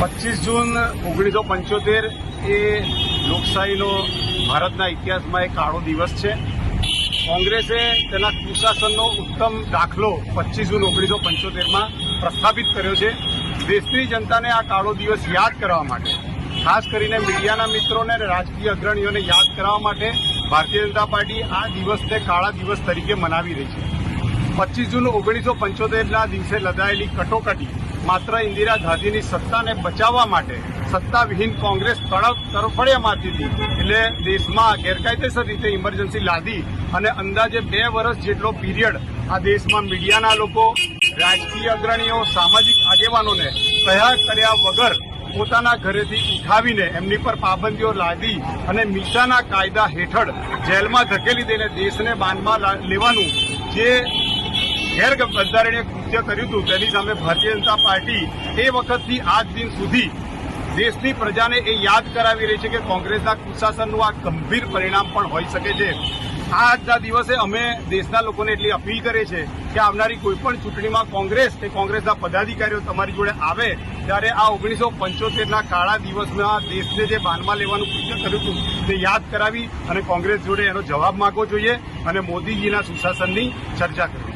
પચીસ જૂન ઓગણીસો પંચોતેર એ લોકશાહીનો ભારતના ઇતિહાસમાં એક કાળો દિવસ છે. કોંગ્રેસે તેના કુશાસનનો ઉત્તમ દાખલો પચીસ જૂન ઓગણીસો પંચોતેરમાં પ્રસ્થાપિત કર્યો છે. દેશની જનતાને આ કાળો દિવસ યાદ કરવા માટે, ખાસ કરીને મીડિયાના મિત્રોને અને રાજકીય અગ્રણીઓને યાદ કરાવવા માટે ભારતીય જનતા પાર્ટી આ દિવસને કાળા દિવસ તરીકે મનાવી રહી છે. પચીસ જૂન ઓગણીસો પંચોતેરના દિવસે લદાયેલી કટોકટી માત્ર ઇન્દિરા ગાંધીની સત્તાને બચાવવા માટે સત્તાવિહીન કોંગ્રેસ તરફ તરફડિયા મારતી હતી. એટલે દેશમાં ગેરકાયદેસર રીતે ઇમરજન્સી લાદી અને અંદાજે બે વર્ષ જેટલો પીરિયડ આ દેશમાં મીડિયાના લોકો, રાજકીય અગ્રણીઓ, સામાજિક આગેવાનોને કયા કર્યા વગર પોતાના ઘરેથી ઉઠાવીને એમની પર પાબંદીઓ લાદી અને મીસાના કાયદા હેઠળ જેલમાં ધકેલી દઈને દેશને બાનમાં લેવાનું જે ગેર બંધારણીય કૃત્ય કર્યું હતું. તેની સામે ભારતીય જનતા પાર્ટી એ વખતથી આજ દિન સુધી દેશની પ્રજાને એ યાદ કરાવી રહી છે કે કોંગ્રેસના કુશાસનનું આ ગંભીર પરિણામ પણ હોઈ શકે છે. આજના દિવસે અમે દેશના લોકોને એટલી અપીલ કરીએ છીએ કે આવનારી કોઈપણ ચૂંટણીમાં કોંગ્રેસ કે કોંગ્રેસના પદાધિકારીઓ તમારી જોડે આવે, ત્યારે આ ઓગણીસો પંચોતેરના કાળા દિવસમાં દેશને જે બાનમાં લેવાનું કૃત્ય કર્યું હતું, તે યાદ કરાવી અને કોંગ્રેસ જોડે એનો જવાબ માંગવો જોઈએ અને મોદીજીના સુશાસનની ચર્ચા કરવી.